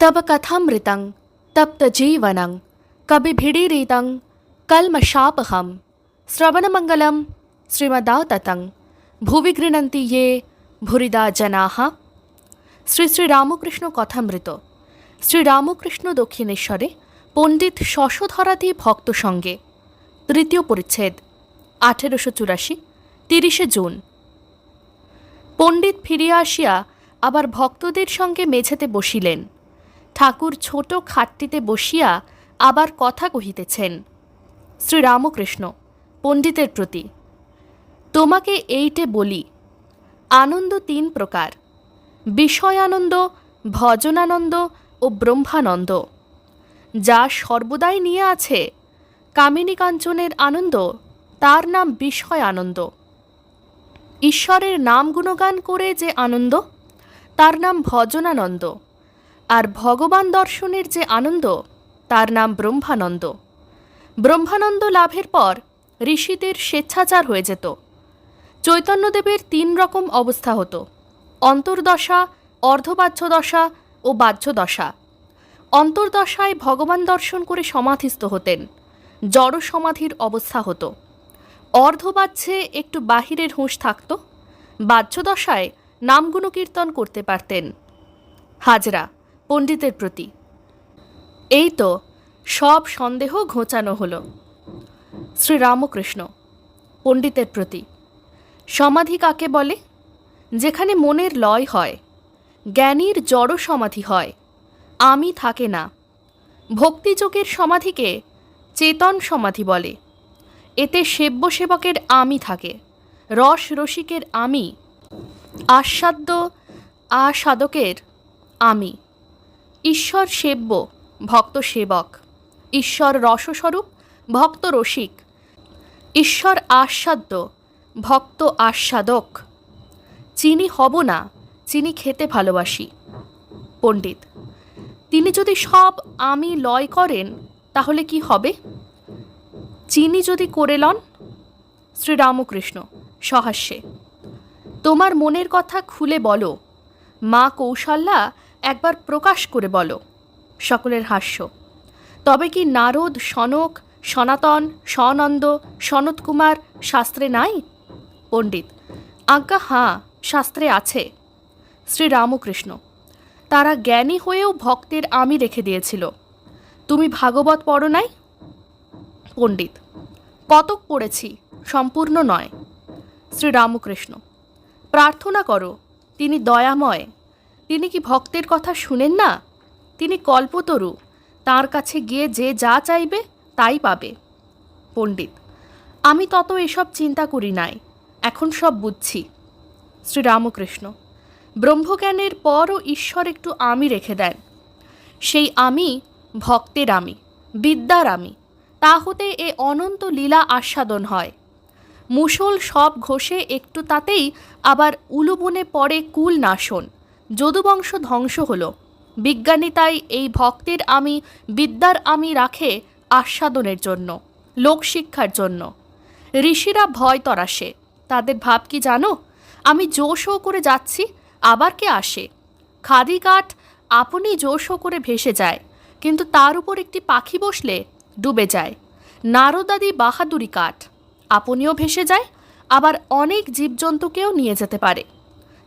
तब कथामृतं तप्तजीवनं कविभिडीरितं कल्मषापहं श्रवणमङ्गलं श्रीमदाततं ভুবি গৃণন্তি ইয়ে ভুরিদা জনাহা শ্রী শ্রী রামকৃষ্ণ কথামৃত শ্রী রামকৃষ্ণ দক্ষিণেশ্বরে পণ্ডিত শশধরাদি ভক্ত সঙ্গে তৃতীয় পরিচ্ছেদ আঠেরোশো চুরাশি তিরিশে জুন পণ্ডিত ফিরিয়া আসিয়া আবার ভক্তদের সঙ্গে মেঝেতে বসিলেন ঠাকুর ছোট খাটটিতে বসিয়া আবার কথা কহিতেছেন। শ্রীরামকৃষ্ণ, পণ্ডিতের প্রতি, তোমাকে এইটে বলি, আনন্দ তিন প্রকার, বিষয়ানন্দ, ভজনানন্দ ও ব্রহ্মানন্দ। যা সর্বদাই নিয়ে আছে কামিনী কাঞ্চনের আনন্দ, তার নাম বিষয় আনন্দ ঈশ্বরের নাম গুণগান করে যে আনন্দ, তার নাম ভজনানন্দ। আর ভগবান দর্শনের যে আনন্দ, তার নাম ব্রহ্মানন্দ। ব্রহ্মানন্দ লাভের পর ঋষিদের স্বেচ্ছাচার হয়ে যেত। চৈতন্যদেবের তিন রকম অবস্থা হতো। অন্তর্দশা অর্ধবাহ্য দশা ও বাহ্য দশা অন্তর্দশায় ভগবান দর্শন করে সমাধিস্থ হতেন। জড় সমাধির অবস্থা হতো। অর্ধবাহ্যে একটু বাহিরের হুঁশ থাকত। বাহ্য দশায় নামগুণ কীর্তন করতে পারতেন। হাজরা পণ্ডিতের প্রতি। এই তো সব সন্দেহ ঘোচানো হলো। শ্রীরামকৃষ্ণ, পণ্ডিতের প্রতি, সমাধি কাকে বলে? যেখানে মনের লয় হয়, জ্ঞানীর জড় সমাধি হয়, আমি থাকে না। ভক্তিযোগের সমাধিকে চেতন সমাধি বলে। এতে সেব্য সেবকের আমি থাকে, রস রসিকের আমি, আস্বাদ্য আস্বাদকের আমি। ঈশ্বর সেব্য, ভক্ত সেবক। ঈশ্বর রসস্বরূপ, ভক্ত রসিক। ঈশ্বর আস্বাদ্য, ভক্ত আস্বাদক। চিনি হব না, চিনি খেতে ভালোবাসি। পণ্ডিত, তিনি যদি সব আমি লয় করেন, তাহলে কি হবে? চিনি যদি করে লন, শ্রীরামকৃষ্ণ, সহাস্যে। তোমার মনের কথা খুলে বলো, মা কৌশল্যা একবার প্রকাশ করে বলো। সকলের হাস্য। তবে কি নারদ, সনক, সনাতন সনন্দ সনত কুমার শাস্ত্রে নাই? পণ্ডিত, আজ্ঞা হাঁ, শাস্ত্রে আছে। শ্রীরামকৃষ্ণ তারা জ্ঞানী হয়েও ভক্তের আমি রেখে দিয়েছিল। তুমি ভাগবত পড়ো নাই? পণ্ডিত, কতক পড়েছি, সম্পূর্ণ নয়। শ্রীরামকৃষ্ণ প্রার্থনা করো, তিনি দয়াময়। তিনি কি ভক্তের কথা শুনেন না? তিনি কল্পতরু, তার কাছে গিয়ে যে যা চাইবে তাই পাবে। পণ্ডিত, আমি তত এসব চিন্তা করি নাই, এখন সব বুঝছি। শ্রীরামকৃষ্ণ, ব্রহ্মজ্ঞানের পরও ঈশ্বর একটু আমি রেখে দেন। সেই আমি ভক্তের আমি, বিদ্যার আমি, তা হতে এ অনন্ত লীলা আস্বাদন হয়। মুসল সব ঘষে একটু তাতেই আবার উলুবনে পড়ে কুল নাশন। যদুবংশ ধ্বংস হল। বিজ্ঞানী তাই এই ভক্তের আমি, বিদ্যার আমি রাখে আস্বাদনের জন্য, লোকশিক্ষার জন্য। ঋষিরা ভয় তরাসে তাদের ভাব কি জানো? আমি জোশও করে যাচ্ছি, আবার কে আসে? খাদি কাঠ আপনি জোশও করে ভেসে যায়, কিন্তু তার উপর একটি পাখি বসলে ডুবে যায়। নারদাদি বাহাদুরি কাঠ, আপনিও ভেসে যায়, আবার অনেক জীবজন্তুকেও নিয়ে যেতে পারে।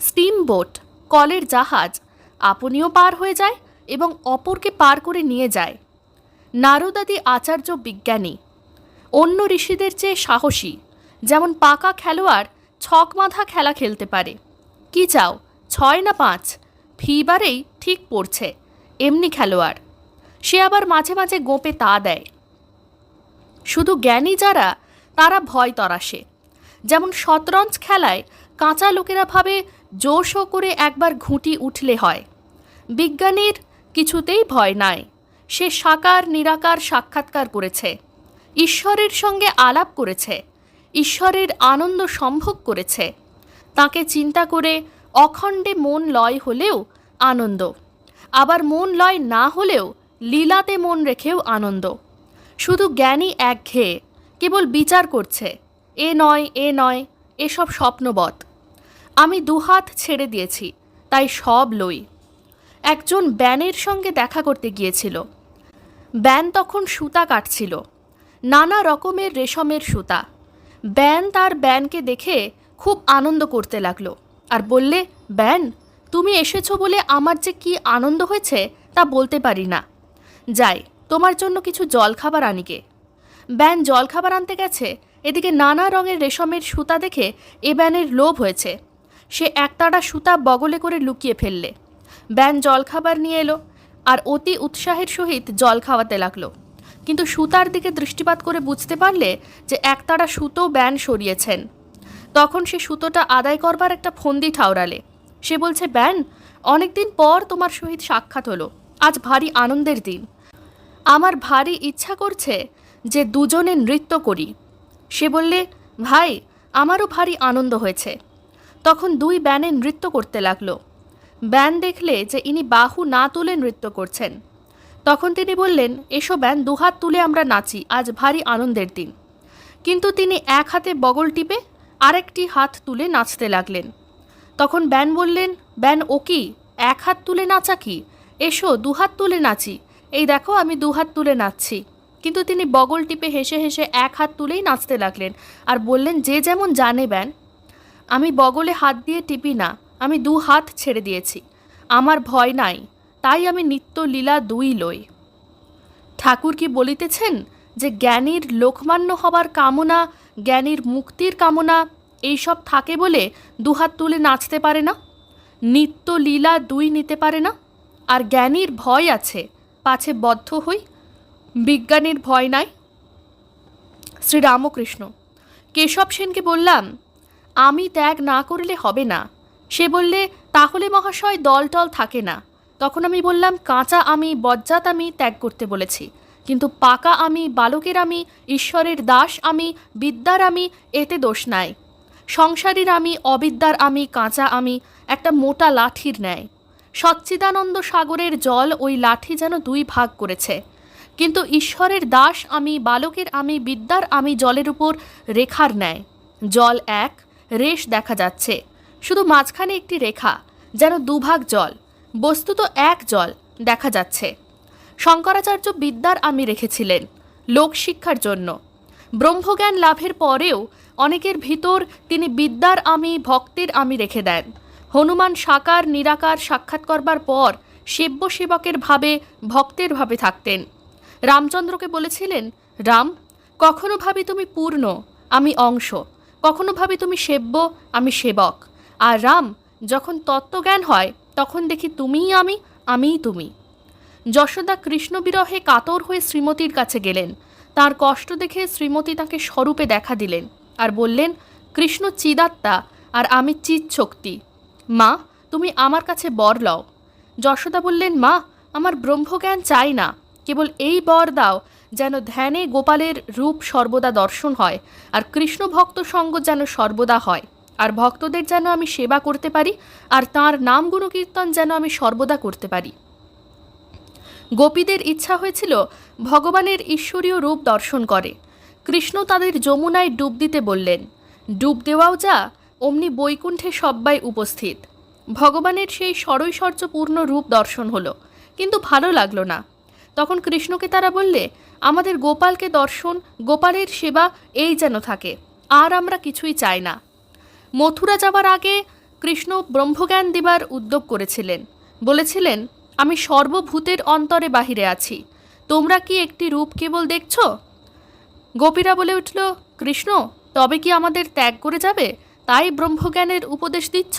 স্টিম বোট কলের জাহাজ আপনিও পার হয়ে যায় এবং অপরকে পার করে নিয়ে যায়। নারদাদি আচার্য বিজ্ঞানী। অন্য ঋষিদের চেয়ে সাহসী, যেমন পাকা খেলোয়াড় ছক মাথা খেলা খেলতে পারে। কি চাও, ছয় না পাঁচ? ফিবারেই ঠিক পড়ছে, এমনি খেলোয়াড়। সে আবার মাঝে মাঝে গোপে তা দেয়। শুধু জ্ঞানী যারা, তারা ভয় তরাসে যেমন শতরঞ্জ খেলায় কাঁচা লোকেরা ভাবে জোশও করে একবার ঘুঁটি উঠলে হয়। বিজ্ঞানীর কিছুতেই ভয় নাই। সে সাকার, নিরাকার সাক্ষাৎকার করেছে। ঈশ্বরের সঙ্গে আলাপ করেছে। ঈশ্বরের আনন্দ সম্ভোগ করেছে। তাকে চিন্তা করে অখণ্ডে মন লয় হলেও আনন্দ। আবার মন লয় না হলেও লীলাতে মন রেখেও আনন্দ। শুধু জ্ঞানী একঘেয়ে, কেবল বিচার করছে। এ নয় এ নয়, এসব স্বপ্নবৎ আমি দুহাত ছেড়ে দিয়েছি, তাই সব লই। একজন ব্যানের সঙ্গে দেখা করতে গিয়েছিল। ব্যান তখন সুতা কাটছিল, নানা রকমের রেশমের সুতা। ব্যান তার ব্যানকে দেখে খুব আনন্দ করতে লাগল আর বললে, ব্যান, তুমি এসেছ বলে আমার যে কি আনন্দ হয়েছে তা বলতে পারি না। যাই, তোমার জন্য কিছু জলখাবার আনিকে ব্যান জলখাবার আনতে গেছে, এদিকে নানা রঙের রেশমের সুতা দেখে এ ব্যানের লোভ হয়েছে। সে একতাড়া সুতা বগলে করে লুকিয়ে ফেললে। ব্যান জলখাবার নিয়ে এলো আর অতি উৎসাহের সহিত জল খাওয়াতে লাগল। কিন্তু সুতার দিকে দৃষ্টিপাত করে বুঝতে পারলে যে একতাড়া সুতো ব্যান সরিয়েছেন। তখন সে সুতোটা আদায় করবার একটা ফন্দি ঠাউরালে সে বলছে, ব্যান, অনেকদিন পর তোমার সহিত সাক্ষাৎ হলো। আজ ভারী আনন্দের দিন। আমার ভারী ইচ্ছা করছে যে দুজনে নৃত্য করি। সে বললে, ভাই, আমারও ভারী আনন্দ হয়েছে। তখন দুই ব্যানে নৃত্য করতে লাগল। ব্যান দেখলে যে ইনি বাহু না তুলে নৃত্য করছেন। তখন তিনি বললেন, এসো ব্যান, দুহাত তুলে আমরা নাচি, আজ ভারী আনন্দের দিন। কিন্তু তিনি এক হাতে বগল টিপে আরেকটি হাত তুলে নাচতে লাগলেন। তখন ব্যান বললেন, ব্যান, ও কি? এক হাত তুলে নাচা কি? এসো, দুহাত তুলে নাচি। এই দেখো, আমি দুহাত তুলে নাচছি। কিন্তু তিনি বগল টিপে হেসে হেসে এক হাত তুলেই নাচতে লাগলেন। আর বললেন, যে যেমন জানে ব্যান আমি বগলে হাত দিয়ে টিপি না, আমি দু হাত ছেড়ে দিয়েছি। আমার ভয় নাই, তাই আমি নিত্য লীলা দুই লই। ঠাকুর কি বলিতেছেন যে জ্ঞানীর লোকমান্য হবার কামনা, জ্ঞানীর মুক্তির কামনা, এইসব থাকে বলে দুহাত তুলে নাচতে পারে না? নিত্য লীলা দুই নিতে পারে না? আর জ্ঞানীর ভয় আছে, পাছে বদ্ধ হই? বিজ্ঞানীর ভয় নাই? শ্রীরামকৃষ্ণ, কেশব সেনকে বললাম আমি ত্যাগ না করলে হবে না। সে বললে, তাহলে মহাশয় দল টল থাকে না। তখন আমি বললাম, কাঁচা আমি, বজ্জাত আমি ত্যাগ করতে বলেছি। কিন্তু পাকা আমি, বালকের আমি, ঈশ্বরের দাস আমি, বিদ্যার আমি, এতে দোষ নাই। সংসারীর আমি, অবিদ্যার আমি, কাঁচা আমি, একটা মোটা লাঠির ন্যায়। সচ্চিদানন্দ সাগরের জল ওই লাঠি যেন দুই ভাগ করেছে। কিন্তু ঈশ্বরের দাস আমি, বালকের আমি, বিদ্যার আমি জলের উপর রেখার ন্যায়। জল এক রেশ দেখা যাচ্ছে। শুধু মাঝখানে একটি রেখা, যেন দুভাগ জল, বস্তুত এক জল দেখা যাচ্ছে। শঙ্করাচার্য বিদ্যার আমি রেখেছিলেন লোকশিক্ষার জন্য। ব্রহ্মজ্ঞান লাভের পরেও অনেকের ভিতর তিনি বিদ্যার আমি, ভক্তের আমি রেখে দেন। হনুমান সাকার, নিরাকার সাক্ষাৎ করবার পর সেব্য সেবকের ভাবে, ভক্তের ভাবে থাকতেন। রামচন্দ্রকে বলেছিলেন, রাম, কখনো ভাবি তুমি পূর্ণ, আমি অংশ। কখনো ভাবি তুমি সেব্য, আমি সেবক। আর রাম, যখন তত্ত্বজ্ঞান হয়, তখন দেখি তুমিই আমি, আমিই তুমি। যশোদা কৃষ্ণ বিরহে কাতর হয়ে শ্রীমতীর কাছে গেলেন। তার কষ্ট দেখে শ্রীমতী তাকে স্বরূপে দেখা দিলেন আর বললেন, কৃষ্ণ চিদাত্মা, আর আমি চিৎ শক্তি মা, তুমি আমার কাছে বর লও। যশোদা বললেন, মা, আমার ব্রহ্মজ্ঞান চাই না, কেবল এই বর দাও যেন ধ্যানে গোপালের রূপ সর্বদা দর্শন হয়, আর কৃষ্ণ ভক্ত সঙ্গ যেন সর্বদা হয়। আর ভক্তদের যেন আমি সেবা করতে পারি, আর তাঁর নাম গুণকীর্তন যেন আমি সর্বদা করতে পারি। গোপীদের ইচ্ছা হয়েছিল ভগবানের ঈশ্বরীয় রূপ দর্শন করে। কৃষ্ণ তাদের যমুনায় ডুব দিতে বললেন, ডুব দেওয়াও যা, অমনি বৈকুণ্ঠে সব্বাই উপস্থিত। ভগবানের সেই সরৈশ্বর্যপূর্ণ রূপ দর্শন হলো, কিন্তু ভালো লাগল না। তখন কৃষ্ণকে তারা বললে, আমাদের গোপালকে দর্শন, গোপালের সেবা, এই যেন থাকে। আর আমরা কিছুই চাই না। মথুরা যাবার আগে কৃষ্ণ ব্রহ্মজ্ঞান দিবার উদ্যোগ করেছিলেন। বলেছিলেন, আমি সর্বভূতের অন্তরে বাহিরে আছি। তোমরা কি একটি রূপ কেবল দেখছ? গোপীরা বলে উঠল, কৃষ্ণ, তবে কি আমাদের ত্যাগ করে যাবে? তাই ব্রহ্মজ্ঞানের উপদেশ দিচ্ছ?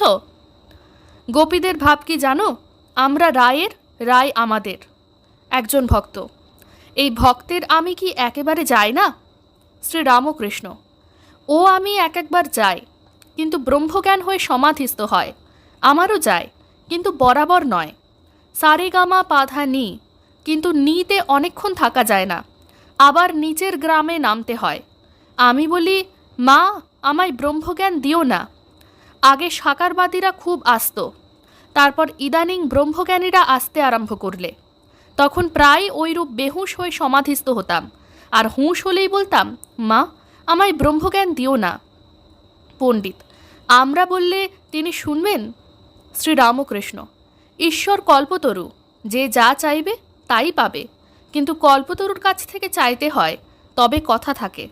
গোপীদের ভাব কি জানো? আমরা রায়ের, রায় আমাদের। একজন ভক্ত। এই ভক্তের আমি কি একেবারে যাই না? শ্রী রামকৃষ্ণ ও আমি এক একবার যাই, কিন্তু ব্রহ্মজ্ঞান হয়ে সমাধিস্থ হয়। আমারও যায়, কিন্তু বরাবর নয়। সারে গামা পাধা নি, কিন্তু নিতে অনেকক্ষণ থাকা যায় না। আবার নিচের গ্রামে নামতে হয়। আমি বলি, মা, আমায় ব্রহ্মজ্ঞান দিও না। আগে সাকারবাদীরা খুব আসত। তারপর ইদানিং ব্রহ্মজ্ঞানীরা আসতে আরম্ভ করলে। তখন প্রায় ওইরূপ বেহুশ হয়ে সমাধিস্থ হতাম। আর হুঁশ হলেই বলতাম, মা, আমায় ব্রহ্মজ্ঞান দিও না। পণ্ডিত, আমরা বললে তিনি শুনবেন? শ্রীরামকৃষ্ণ, ঈশ্বর কল্পতরু, যে যা চাইবে তাই পাবে। কিন্তু কল্পতরুর কাছ থেকে চাইতে হয়, তবে কথা থাকে।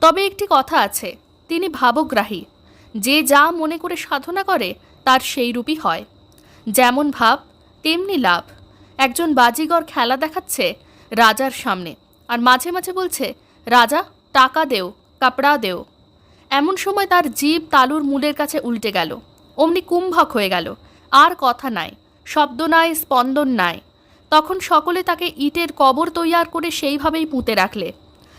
তবে একটি কথা আছে, তিনি ভাবগ্রাহী। যে যা মনে করে সাধনা করে, তার সেই রূপই হয়। যেমন ভাব, তেমনি লাভ। একজন বাজিগর খেলা দেখাচ্ছে রাজার সামনে আর মাঝে মাঝে বলছে, রাজা, টাকা দেও, কাপড়া দেও। এমন সময় তার জীব তালুর মূলের কাছে উল্টে গেল। অমনি কুম্ভক হয়ে গেল। আর কথা নাই, শব্দ নাই, স্পন্দন নাই। তখন সকলে তাকে ইটের কবর তৈয়ার করে সেইভাবেই পুঁতে রাখলে।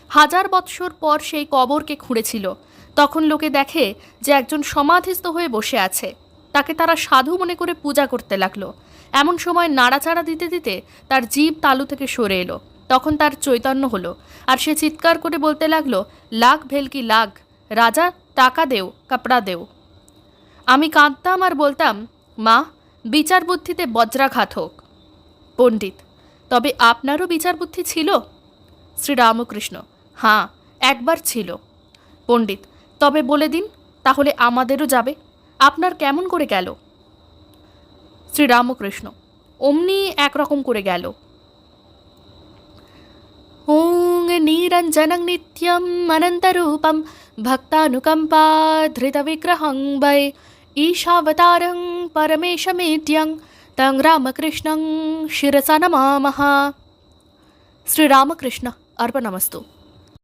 হাজার বৎসর পর সেই কবরকে খুঁড়েছিল। তখন লোকে দেখে যে একজন সমাধিস্থ হয়ে বসে আছে। তাকে তারা সাধু মনে করে পূজা করতে লাগল। এমন সময় নাড়াচাড়া দিতে দিতে তার জীব তালু থেকে সরে এলো। তখন তার চৈতন্য হলো। আর সে চিৎকার করে বলতে লাগল, লাগ ভেলকি, লাগ। রাজা, টাকা দেও, কাপড়া দেও। আমি কাঁদতাম আর বলতাম, মা, বিচার বুদ্ধিতে বজ্রাঘাত হোক। পণ্ডিত, তবে আপনারও বিচার বুদ্ধি ছিল? শ্রীরামকৃষ্ণ হ্যাঁ একবার ছিল। পণ্ডিত, তবে বলে দিন, তাহলে আমাদেরও যাবে। আপনার কেমন করে গেল? শ্রীরামকৃষ্ণ। অমনি একরকম করে গেল। ওং নিরঞ্জনং নিত্যম অনন্তরূপম ভক্তানুকম্পা ধৃতবিগ্রহং বৈ ঈশাবতারং পরমেশমেদ্যং তং রামকৃষ্ণং শিরসা নমামহ শ্রীরামকৃষ্ণ অর্পণমস্তু